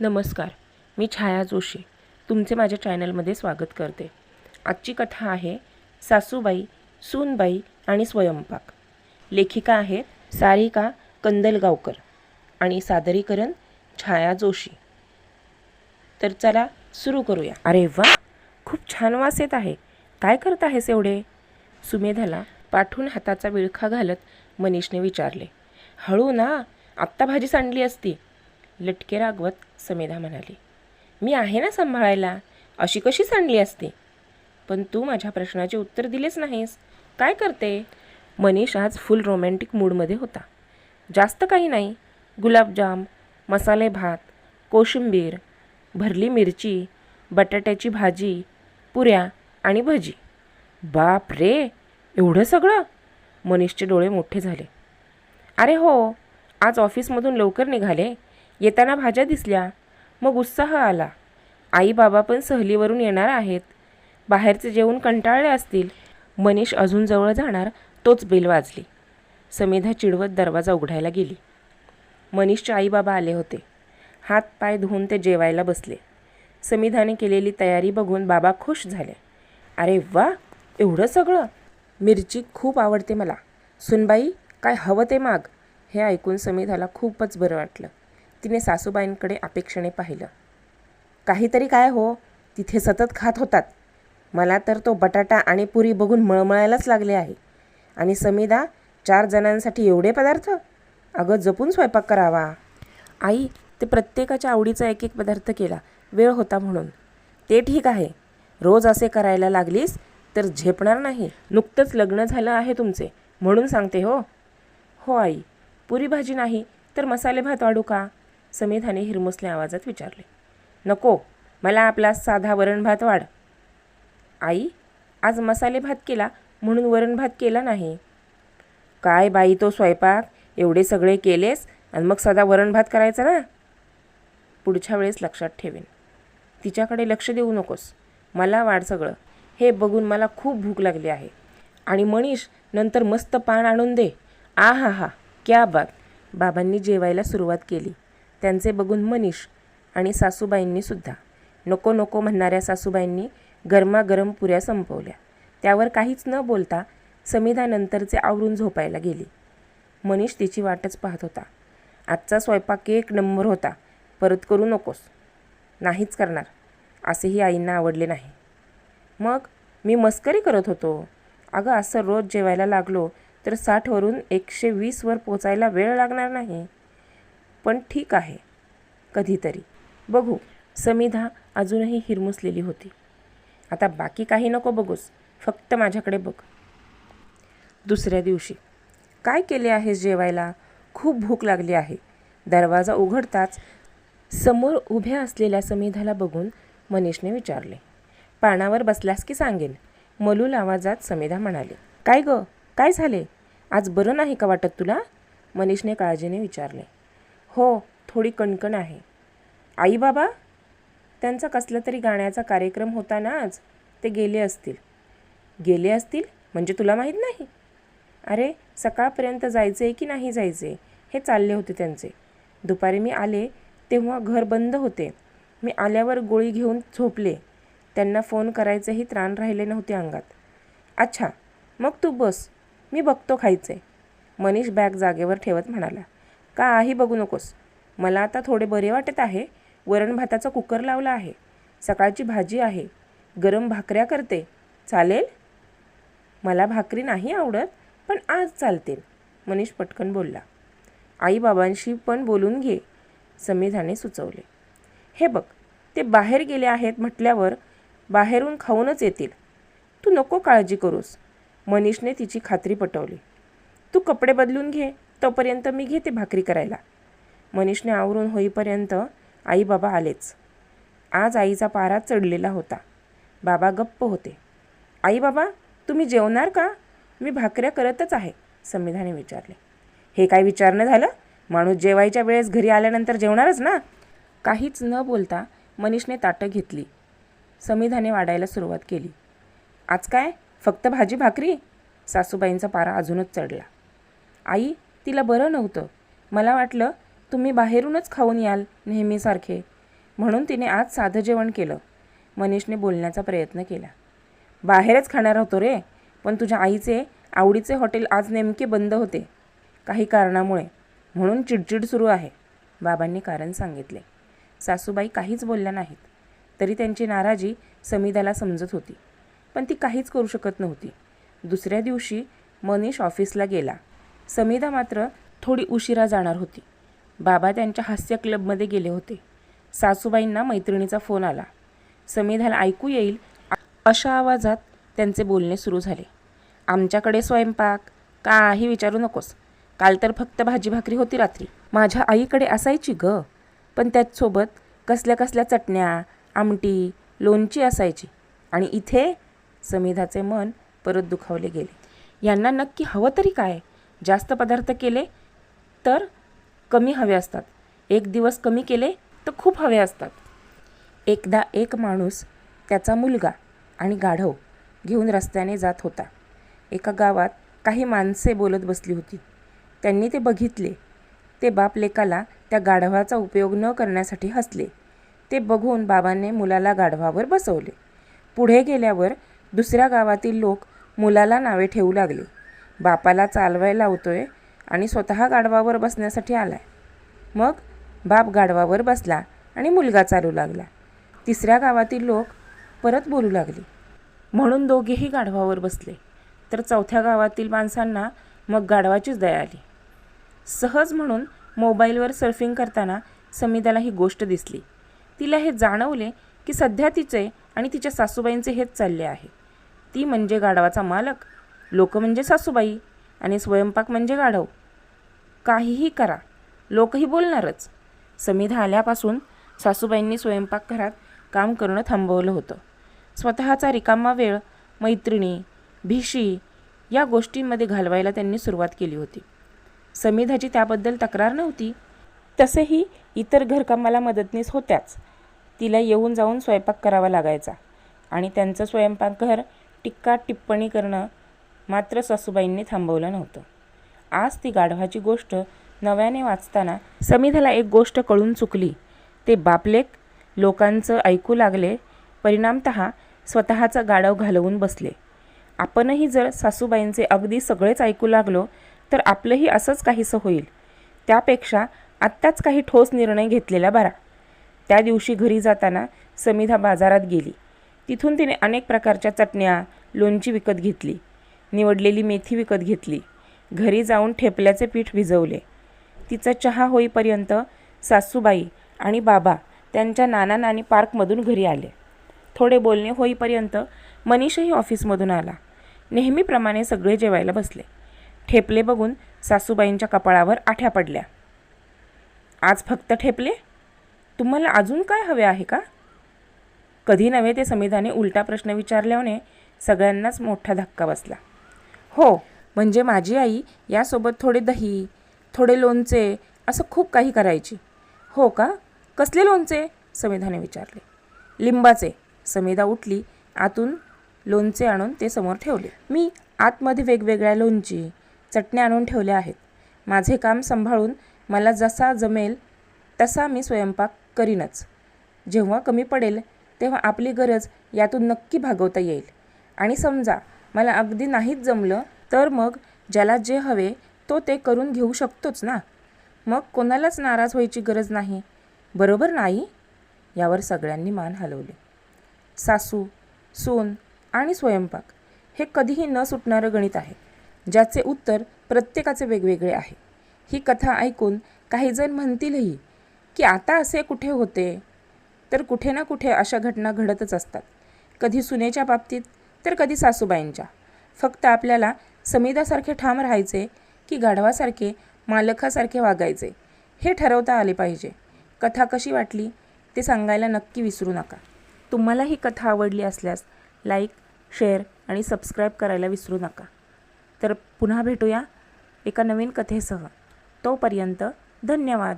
नमस्कार मी छाया जोशी तुमचे माझ्या चॅनलमध्ये स्वागत करते. आजची कथा आहे सासूबाई सूनबाई आणि स्वयंपाक. लेखिका आहेत सारिका कंदलगावकर आणि सादरीकरण छाया जोशी. तर चला सुरू करूया. अरे वा खूप छान वास येत आहे. काय करत आहेस एवढे? सुमेधाला पाठून हाताचा विळखा घालत मनीषने विचारले. हळू ना आत्ता भाजी सांडली असती. लटके रागवत समेधा म्हणाली मी आहे ना सांभाळायला? अशी कशी सांडली असते? पण तू माझ्या प्रश्नाचे उत्तर दिलेच नाहीस. काय करते? मनीष आज फुल रोमॅन्टिक मूडमध्ये होता. जास्त काही नाही. गुलाबजाम मसाले भात कोशिंबीर भरली मिरची बटाट्याची भाजी पुऱ्या आणि भजी. बाप रे! एवढं सगळं? मनीषचे डोळे मोठे झाले. अरे हो आज ऑफिसमधून लवकर निघाले. येताना भाज्या दिसल्या. मग उत्साह आला. आई बाबा पण सहलीवरून येणार आहेत. बाहेरचे जेवण कंटाळले असतील. मनीष अजून जवळ जाणार तोच बेल वाजली. समेधा चिडवत दरवाजा उघडायला गेली. मनीषचे आई बाबा आले होते. हात पाय धुवून ते जेवायला बसले. समिधाने केलेली तयारी बघून बाबा खुश झाले. अरे वा एवढं सगळं. मिरची खूप आवडते मला. सुनबाई काय हवं ते माग. हे ऐकून समिधाला खूपच बरं वाटलं. तिने सासूबाईंकडे अपेक्षेने पाहिलं. काहीतरी काय हो तिथे सतत खात होतात. मला तर तो बटाटा आणि पुरी बघून मळमळायलाच लागले आहे. आणि समीदा चार जणांसाठी एवढे पदार्थ? अगं जपून स्वयंपाक करावा. आई ते प्रत्येकाच्या आवडीचा एक एक पदार्थ केला. वेळ होता म्हणून. ते ठीक आहे. रोज असे करायला लागलीस तर झेपणार नाही. नुकतंच लग्न झालं आहे तुमचे. म्हणून सांगते हो. हो आई. पुरी भाजी नाही तर मसाले भात वाढू का? समिधाने हिरमुसल्या आवाजात विचारले. नको मला आपला साधा वरण भात वाढ. आई आज मसाले भात केला म्हणून वरण भात केला नाही. काय बाई तो स्वयंपाक? एवढे सगळे केलेस आणि मग साधा वरण भात करायचा ना? पुढच्या वेळेस लक्षात ठेवेन. तिच्याकडे लक्ष देऊ नकोस. मला वाढ सगळं. हे बघून मला खूप भूक लागली आहे. आणि मनीष नंतर मस्त पान आणून दे. आ हा हा क्या बात. बाबांनी जेवायला सुरुवात केली. त्यांचे बघून मनीष आणि सासूबाईंनीसुद्धा नको नको म्हणणाऱ्या सासूबाईंनी गरमागरम पुऱ्या संपवल्या. त्यावर काहीच न बोलता समिधानंतरचे आवरून झोपायला गेली. मनीष तिची वाटच पाहत होता. आजचा स्वयंपाक एक नंबर होता. परत करू नकोस. नाहीच करणार. असेही आईंना आवडले नाही. मग मी मस्करी करत होतो. अगं असं रोज जेवायला लागलो तर साठवरून एकशे वीसवर पोचायला वेळ लागणार नाही. पण ठीक आहे. कधीतरी. बघू. समिधा अजूनही हिरमुसलेली होती. आता बाकी काही नको बघूस. फक्त माझ्याकडे बघ. दुसऱ्या दिवशी. काय केले आहेस जेवायला? खूप भूक लागली आहे. दरवाजा उघडताच समोर उभ्या असलेल्या समिधाला बघून मनीषने विचारले. पानावर बसलास की सांगेन? मलूल आवाजात समिधा म्हणाले. काय ग? काय झाले? आज बरं नाही का वाटत तुला? मनीषने काळजीने विचारले. हो थोडी कणकण आहे. आई बाबा त्यांचा कसला तरी गाण्याचा कार्यक्रम होता ना आज ते गेले असतील. गेले असतील म्हणजे तुला माहीत नाही? अरे सकाळपर्यंत जायचं आहे की नाही जायचे हे चालले होते त्यांचे. दुपारी मी आले तेव्हा घर बंद होते. मी आल्यावर गोळी घेऊन झोपले. त्यांना फोन करायचंही त्राण राहिले नव्हते अंगात. अच्छा मग तू बस. मी बघतो खायचे. मनीष बॅग जागेवर ठेवत म्हणाला. काही बघू नकोस. मला आता थोडे बरे वाटत आहे. वरण भाताचा कुकर लावला आहे. सकाळची भाजी आहे. गरम भाकऱ्या करते. चालेल? मला भाकरी नाही आवडत पण आज चालतील मनीष पटकन बोलला. आईबाबांशी पण बोलून घे समिधाने सुचवले. हे बघ ते बाहेर गेले आहेत म्हटल्यावर बाहेरून खाऊनच येतील. तू नको काळजी करूस. मनीषने तिची खात्री पटवली. तू कपडे बदलून घे. तोपर्यंत मी घेते भाकरी करायला. मनीषने आवरून होईपर्यंत आई बाबा आलेच. आज आईचा पारा चढलेला होता. बाबा गप्प होते. आई बाबा तुम्ही जेवणार का? मी भाकऱ्या करतच आहे संविधाने विचारले. हे काय विचारणं झालं? माणूस जेवायच्या वेळेस घरी आल्यानंतर जेवणारच ना? काहीच न बोलता मनीषने ताटं घेतली. संविधाने वाढायला सुरुवात केली. आज काय? फक्त भाजी भाकरी? सासूबाईंचा पारा अजूनच चढला. आई तिला बरं नव्हतं. मला वाटलं तुम्ही बाहेरूनच खाऊन याल नेहमीसारखे. म्हणून तिने आज साधं जेवण केलं. मनीषने बोलण्याचा प्रयत्न केला. बाहेरच खाणार होतो रे पण तुझ्या आईचे आवडीचे हॉटेल आज नेमके बंद होते काही कारणामुळे. म्हणून चिडचिड सुरू आहे बाबांनी कारण सांगितले. सासूबाई काहीच बोलल्या नाहीत. तरी त्यांची नाराजी समीदाला समजत होती. पण ती काहीच करू शकत नव्हती. दुसऱ्या दिवशी मनीष ऑफिसला गेला. समिधा मात्र थोडी उशिरा जाणार होती. बाबा त्यांच्या हास्य क्लबमध्ये गेले होते. सासूबाईंना मैत्रिणीचा फोन आला. समीधाला ऐकू येईल अशा आवाजात त्यांचे बोलणे सुरू झाले. आमच्याकडे स्वयंपाक काही विचारू नकोस. काल तर फक्त भाजी भाकरी होती रात्री. माझ्या आईकडे असायची ग. पण त्याचसोबत कसल्या कसल्या चटण्या आमटी लोणची असायची. आणि इथे समिधाचे मन परत दुखावले गेले. यांना नक्की हवं तरी काय? जास्त पदार्थ केले तर कमी हवे असतात. एक दिवस कमी केले तर खूप हवे असतात. एकदा एक माणूस त्याचा मुलगा आणि गाढव घेऊन रस्त्याने जात होता. एका गावात काही माणसे बोलत बसली होती. त्यांनी ते बघितले. ते बाप लेकाला त्या गाढवाचा उपयोग न करण्यासाठी हसले. ते बघून बाबांनी मुलाला गाढवावर बसवले. पुढे गेल्यावर दुसऱ्या गावातील लोक मुलाला नावे ठेवू लागले. बापाला चालवायला लावतोय आणि स्वतः गाढवावर बसण्यासाठी आलाय. मग बाप गाढवावर बसला आणि मुलगा चालू लागला. तिसऱ्या गावातील लोक परत बोलू लागले. म्हणून दोघेही गाढवावर बसले. तर चौथ्या गावातील माणसांना मग गाढवाचीच दया आली. सहज म्हणून मोबाईलवर सर्फिंग करताना समिधाला ही गोष्ट दिसली. तिला हे जाणवले की सध्या तिचे आणि तिच्या सासूबाईंचे हेच चालले आहे. ती म्हणजे गाढवाचा मालक लोक म्हणजे सासूबाई आणि स्वयंपाक म्हणजे गाढव. काहीही करा लोकही बोलणारच. समिधा आल्यापासून सासूबाईंनी स्वयंपाकघरात काम करणं थांबवलं होतं. स्वतःचा रिकामा वेळ मैत्रिणी भिशी या गोष्टींमध्ये घालवायला त्यांनी सुरुवात केली होती. समिधाची त्याबद्दल तक्रार नव्हती. तसेही इतर घरकामाला मदतनीस होत्याच. तिला येऊन जाऊन स्वयंपाक करावा लागायचा आणि त्यांचं स्वयंपाकघर टिक्का टिप्पणी करणं मात्र सासूबाईंनी थांबवलं नव्हतं. आज ती गाढवाची गोष्ट नव्याने वाचताना समिधाला एक गोष्ट कळून चुकली. ते बापलेक लोकांचं ऐकू लागले परिणामत स्वतःचं गाढव घालवून बसले. आपणही जर सासूबाईंचे अगदी सगळेच ऐकू लागलो तर आपलंही असंच काहीसं होईल. त्यापेक्षा आत्ताच काही ठोस निर्णय घेतलेला बरा. त्या दिवशी घरी जाताना समिधा बाजारात गेली. तिथून तिने अनेक प्रकारच्या चटण्या लोणची विकत घेतली. निवडलेली मेथी विकत घेतली. घरी जाऊन ठेपल्याचे पीठ भिजवले. तिचा चहा होईपर्यंत सासूबाई आणि बाबा त्यांच्या नाना नानी पार्कमधून घरी आले. थोडे बोलणे होईपर्यंत मनीषही ऑफिसमधून आला. नेहमीप्रमाणे सगळे जेवायला बसले. ठेपले बघून सासूबाईंच्या कपाळावर आठ्या पडल्या. आज फक्त ठेपले? तुम्हाला अजून काय हवे आहे का? कधी नव्हे ते समिधाने उलटा प्रश्न विचारल्याने सगळ्यांनाच मोठा धक्का बसला. हो. म्हणजे माझी आई यासोबत थोडे दही थोडे लोणचे असं खूप काही करायची. हो का? कसले लोणचे? समेधाने विचारले. लिंबाचे. समेधा उठली आतून लोणचे आणून ते समोर ठेवले. मी आतमध्ये वेगवेगळ्या लोणची चटण्या आणून ठेवल्या आहेत. माझे काम सांभाळून मला जसा जमेल तसा मी स्वयंपाक करीनच. जेव्हा कमी पडेल तेव्हा आपली गरज यातून नक्की भागवता येईल. आणि समजा मला अगदी नाहीच जमलं तर मग ज्याला जे हवे तो ते करून घेऊ शकतोच ना? मग कोणालाच नाराज व्हायची गरज नाही. बरोबर नाही यावर सगळ्यांनी मान हलवले. सासू सून आणि स्वयंपाक हे कधीही न सुटणारं गणित आहे ज्याचे उत्तर प्रत्येकाचे वेगवेगळे आहे. ही कथा ऐकून काहीजण म्हणतीलही की आता असे कुठे होते? तर कुठे ना कुठे अशा घटना घडतच असतात. कधी सुनेच्या बाबतीत तर कधी सासूबाईंच्या. फक्त आपल्याला समीदासारखे ठाम राहायचे की गाढवासारखे मालकासारखे वागायचे हे ठरवता आले पाहिजे. कथा कशी वाटली ते सांगायला नक्की विसरू नका. तुम्हाला ही कथा आवडली असल्यास लाईक शेअर आणि सबस्क्राईब करायला विसरू नका. तर पुन्हा भेटूया एका नवीन कथेसह. तोपर्यंत धन्यवाद.